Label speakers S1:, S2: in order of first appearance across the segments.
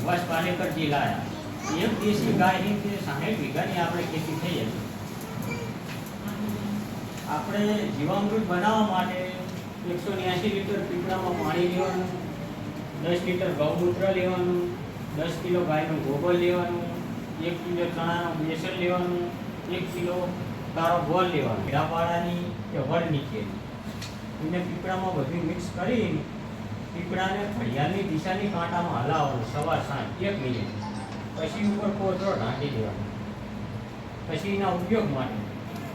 S1: સુભાષ પાલેકરજી લાયા એક દેશી ગાયની તે સાહીઠ વીઘાની આપણે ખેતી થઈ હતી. આપણે જીવામૃત બનાવવા માટે એકસો નેંસી લીટર પીપળામાં પાણી લેવાનું, દસ લીટર ગૌમૂત્ર લેવાનું, દસ કિલો ગાયનું ગોબર લેવાનું, એક કિલો ચણાનું બેસન લેવાનું, એક કિલો કારો ગોળ લેવાનો. હીરાપાડાની કે વડ નીચે એને પીપળામાં બધું મિક્સ કરી પીપળાને ઘડિયાળની દિશાની કાંટામાં હલાવવાનું સવાર સાંજ, એક મિનિટ. પછી ઉપર કોથળો ઢાંકી દેવાનો. પછી એના ઉપયોગ માટે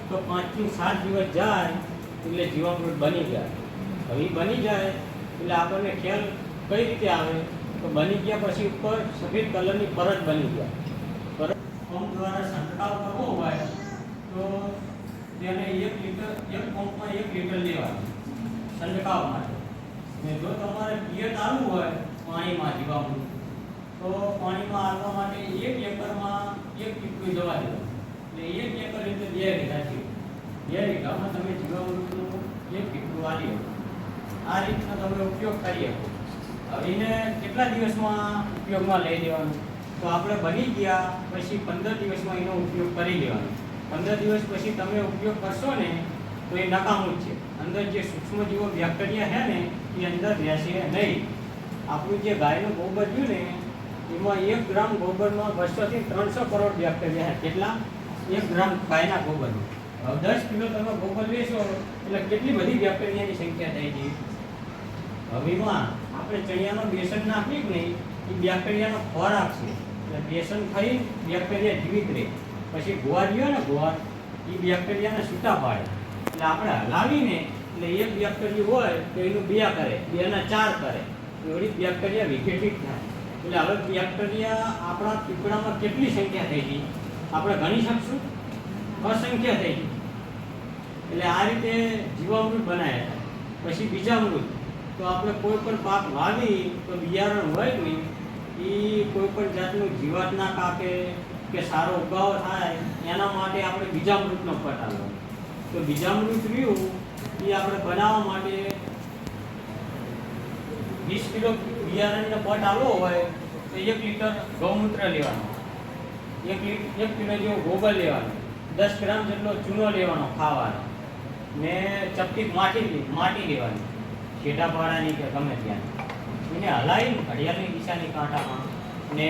S1: તો પાંચથી સાત દિવસ જાય એટલે જીવામૃત બની જાય. હવે બની જાય એટલે આપણને ખ્યાલ કઈ રીતે આવે? તો બની ગયા પછી ઉપર સફેદ કલરની પરત બની જાય પરત પંપ દ્વારા છંટકાવ કરવો હોય તો તેને એક લીટર, એક પંપમાં એક લીટર લેવાનું છંટકાવ માટે. ને જો તમારે પિયત આવવું હોય પાણીમાં જીવામૃત, તો પાણીમાં આવવા માટે એક એકરમાં એક ટીપકું જવા દેવા. એટલે એક એકર એટલે બે વીઘા છે. બે વીઘામાં તમે જીવામૃતનું એક ટીપકું વાળી આ રીતનો તમે ઉપયોગ કરી શકો. હવે એને કેટલા દિવસમાં ઉપયોગમાં લઈ લેવાનું? તો આપણે બની ગયા, પછી પંદર દિવસમાં એનો ઉપયોગ કરી લેવાનો. પંદર દિવસ પછી તમે ઉપયોગ કરશો ને તો એ નકામું છે. અંદર જે સૂક્ષ્મ જીવો બેક્ટેરિયા છે ને, એ અંદર રહેશે નહીં. આપણું જે ગાયનું ગોબર રહ્યું ને, એમાં એક ગ્રામ ગોબરમાં બસોથી ત્રણસો કરોડ બેક્ટેરિયા છે કેટલા? એક ગ્રામ ગાયના ગોબરમાં હવે દસ કિલો તમે ગોબર લેશો, એટલે કેટલી બધી બેક્ટેરિયાની સંખ્યા થઈ ગઈ હવે એમાં આપણે ચણિયાનો બેસન નાખીએ કે નહીં, એ બેક્ટેરિયાનો ખોરાક છે. એટલે બેસન ખાઈ બેક્ટેરિયા જીવિત રહે. પછી ગોવાર રહ્યો ને ગોવાર, એ બેક્ટેરિયાને છૂટા પાડે. એટલે આપણે હલાવીને એટલે એક બેક્ટેરિયા હોય તો એનું બે કરે, બેના ચાર કરે. એવડી બેક્ટેરિયા વિઘટિત થાય. એટલે હવે બેક્ટેરિયા આપણા પીપળામાં કેટલી સંખ્યા થઈ ગઈ? આપણે ગણી શકશું? અસંખ્ય થઈ ગઈ. એટલે આ રીતે જીવામૃત બનાવ્યા પછી બીજામૃત તો આપણે કોઈ પણ પાક વાવી તો બિયારણ હોય નહીં એ કોઈ પણ જાતનું જીવાત ના કાપે કે સારો ઉગાવ થાય, એના માટે આપણે બીજામૃતનો મૃતનો આલો તો બીજામૃત રહ્યું એ આપણે બનાવવા માટે વીસ કિલો બિયારણનો પટ આવ્યો હોય, તો એક લીટર ગૌમૂત્ર લેવાનો. એક એક કિલો જેવો ગોબર લેવાનો. દસ ગ્રામ જેટલો ચૂનો લેવાનો ખાવાનો. ને ચપટી માટી માટી લેવાની. છેટાપાડાની કે ગમે ત્યાં. એને હલાવીને ઘડિયાળની દિશાની કાંટામાં ને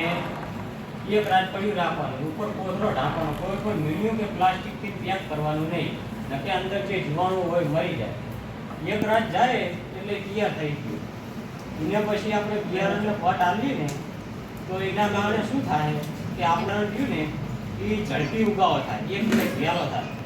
S1: એક રાત પડ્યું રાખવાનું. ઉપર કોથરો ઢાંકવાનો. કોઈ પણ મીડિયું કે પ્લાસ્ટિકથી પેક કરવાનું નહીં. નકે અંદર જે જીવાણુ હોય મરી જાય. એક રાત જાય એટલે તૈયાર થઈ ગયું. એને પછી આપણે બિયારણને પટ આવીએ ને તો એના કારણે શું થાય કે આપણા થયું ને એ ઝડપી ઉગાવો થાય, એક દિવસ વહેલો થાય.